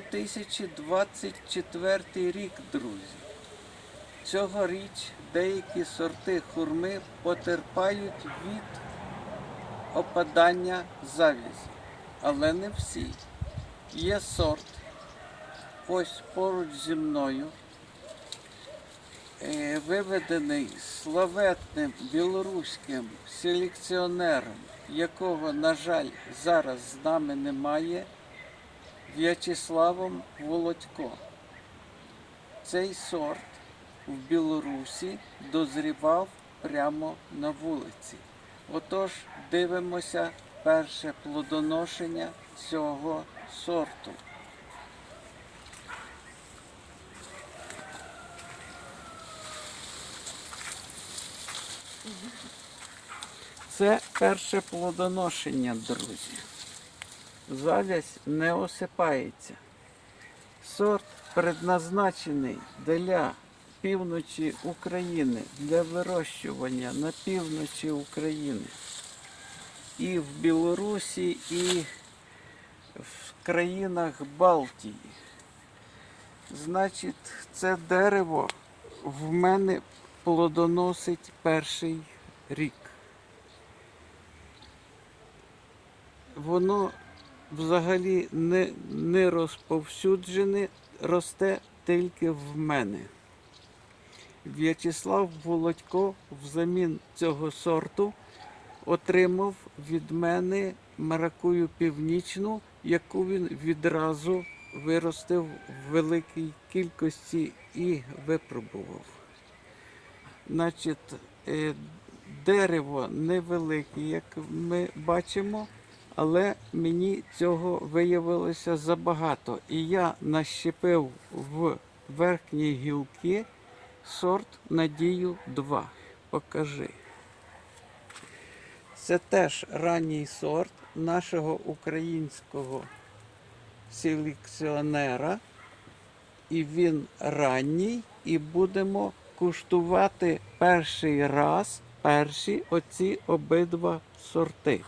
2024 рік, друзі. Цьогоріч деякі сорти хурми потерпають від опадання завязі, але не всі. Є сорт, ось поруч зі мною, е, виведений славетним білоруським селекціонером, якого, на жаль, зараз з нами немає, В'ячеславом Володько. Цей сорт в Білорусі дозрівав прямо на вулиці. Отож, дивимося перше плодоношення цього сорту. Це перше плодоношення, друзі. Завязь не осипається. Сорт предназначений для півночі України, для вирощування на півночі України. І в Білорусі, і в країнах Балтії. Значить, це дерево в мене плодоносить перший рік. Воно взагалі не, не розповсюджене, росте тільки в мене. В'ячеслав Володько взамін цього сорту отримав від мене маракую північну, яку він відразу виростив в великій кількості і випробував. Значить, е, дерево невелике, як ми бачимо, але мені цього виявилося забагато. І я нащепив в верхні гілки сорт Надію 2. Покажи. Це теж ранній сорт нашого українського селекціонера. І він ранній, і будемо куштувати перший раз перші оці обидва сорти.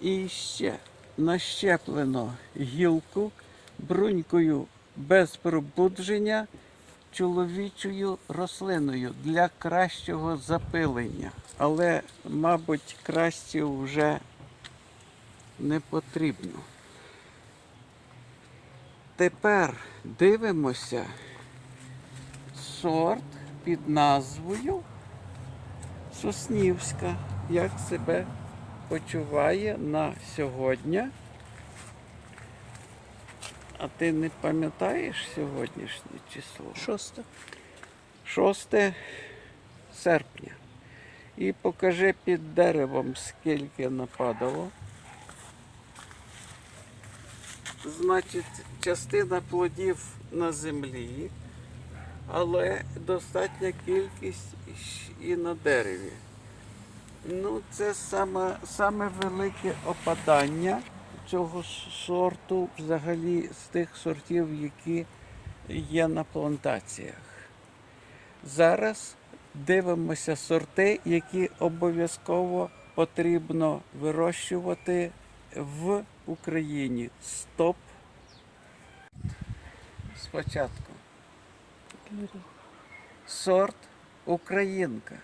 І ще нащеплено гілку брунькою без пробудження чоловічою рослиною для кращого запилення. Але, мабуть, краще вже не потрібно. Тепер дивимося сорт під назвою Соснівська. Як себе почуває на сьогодні. А ти не пам'ятаєш сьогоднішнє число? Шосте. 6 серпня. І покажи під деревом, скільки нападало. Значить, частина плодів на землі, але достатня кількість і на дереві. Ну, це саме, саме велике опадання цього сорту, взагалі з тих сортів, які є на плантаціях. Зараз дивимося сорти, які обов'язково потрібно вирощувати в Україні. Стоп. Спочатку. Сорт Українка.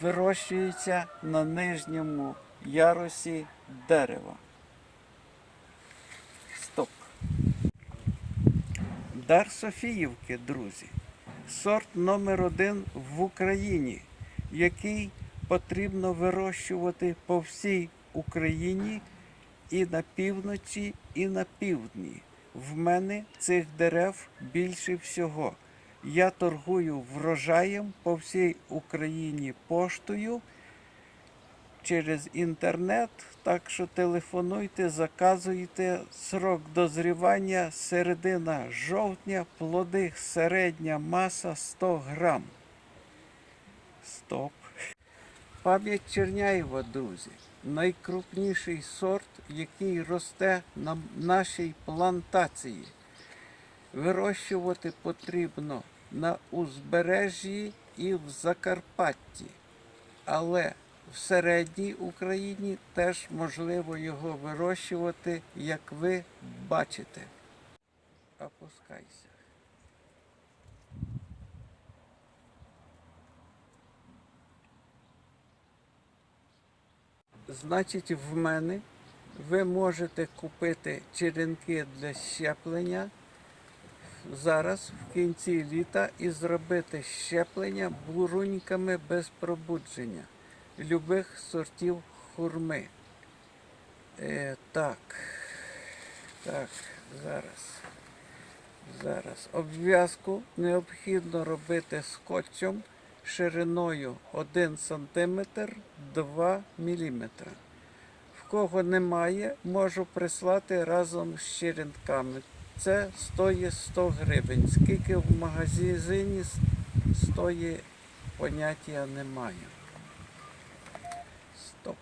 Вирощується на нижньому ярусі дерева. Стоп. Дар Софіївки, друзі. Сорт номер один в Україні, який потрібно вирощувати по всій Україні і на півночі, і на півдні. В мене цих дерев більше всього. Я торгую врожаєм по всій Україні поштою через інтернет. Так що телефонуйте, заказуйте. Срок дозрівання середина жовтня, плоди середня маса 100 грам. Стоп. Пам'ять Черняєва, друзі, найкрупніший сорт, який росте на нашій плантації. Вирощувати потрібно на узбережжі і в Закарпатті. Але в середній Україні теж можливо його вирощувати, як ви бачите. Опускайся. Значить, в мене ви можете купити черенки для щеплення зараз в кінці літа і зробити щеплення буруньками без пробудження любих сортів хурми. Е, так, так, зараз. Зараз. Обв'язку необхідно робити скотчем шириною 1 см 2 мм. В кого немає, можу прислати разом з черенками. Це стоїть 100 гривень. Скільки в магазині стоїть, поняття немає. Стоп.